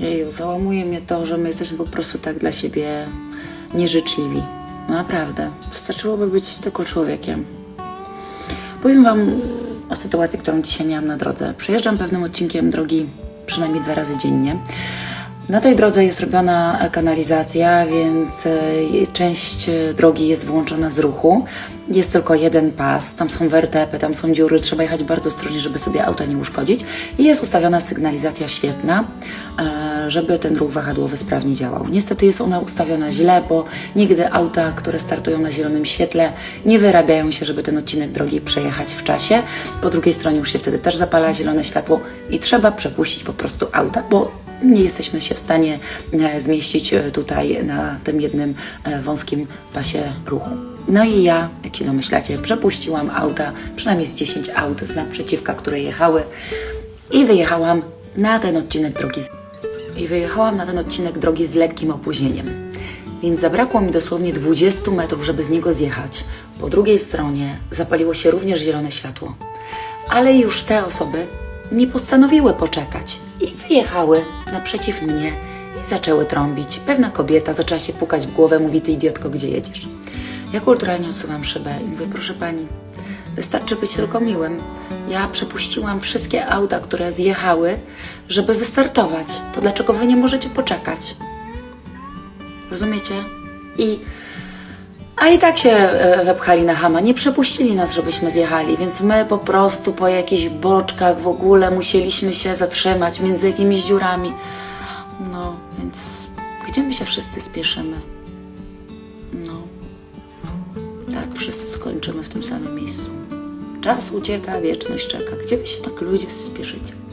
Jeju, załamuje mnie to, że my jesteśmy po prostu tak dla siebie nieżyczliwi. Naprawdę. Wystarczyłoby być tylko człowiekiem. Powiem Wam o sytuacji, którą dzisiaj miałam na drodze. Przejeżdżam pewnym odcinkiem drogi przynajmniej dwa razy dziennie. Na tej drodze jest robiona kanalizacja, więc e, część e, drogi jest wyłączona z ruchu. Jest tylko jeden pas, tam są wertepy, tam są dziury, trzeba jechać bardzo ostrożnie, żeby sobie auta nie uszkodzić. I jest ustawiona sygnalizacja świetna, e, żeby ten ruch wahadłowy sprawnie działał. Niestety jest ona ustawiona źle, bo nigdy auta, które startują na zielonym świetle, nie wyrabiają się, żeby ten odcinek drogi przejechać w czasie. Po drugiej stronie już się wtedy też zapala zielone światło i trzeba przepuścić po prostu auta, bo nie jesteśmy się w stanie e, zmieścić e, tutaj na tym jednym e, wąskim pasie ruchu. No i ja, jak się domyślacie, przepuściłam auta, przynajmniej z 10 aut z naprzeciwka, które jechały i wyjechałam na ten odcinek drogi z... i wyjechałam na ten odcinek drogi z lekkim opóźnieniem. Więc zabrakło mi dosłownie 20 metrów, żeby z niego zjechać. Po drugiej stronie zapaliło się również zielone światło. Ale już te osoby nie postanowiły poczekać wyjechały naprzeciw mnie i zaczęły trąbić. Pewna kobieta zaczęła się pukać w głowę, mówi: Ty idiotko, gdzie jedziesz? Ja kulturalnie odsuwam szybę i mówię: Proszę pani, wystarczy być tylko miłym. Ja przepuściłam wszystkie auta, które zjechały, żeby wystartować. To dlaczego wy nie możecie poczekać? Rozumiecie? I a i tak się e, wepchali na hama, nie przepuścili nas, żebyśmy zjechali, więc my po prostu po jakichś boczkach w ogóle musieliśmy się zatrzymać między jakimiś dziurami. No, więc gdzie my się wszyscy spieszymy? No, tak, wszyscy skończymy w tym samym miejscu. Czas ucieka, wieczność czeka. Gdzie wy się tak ludzie spieszycie?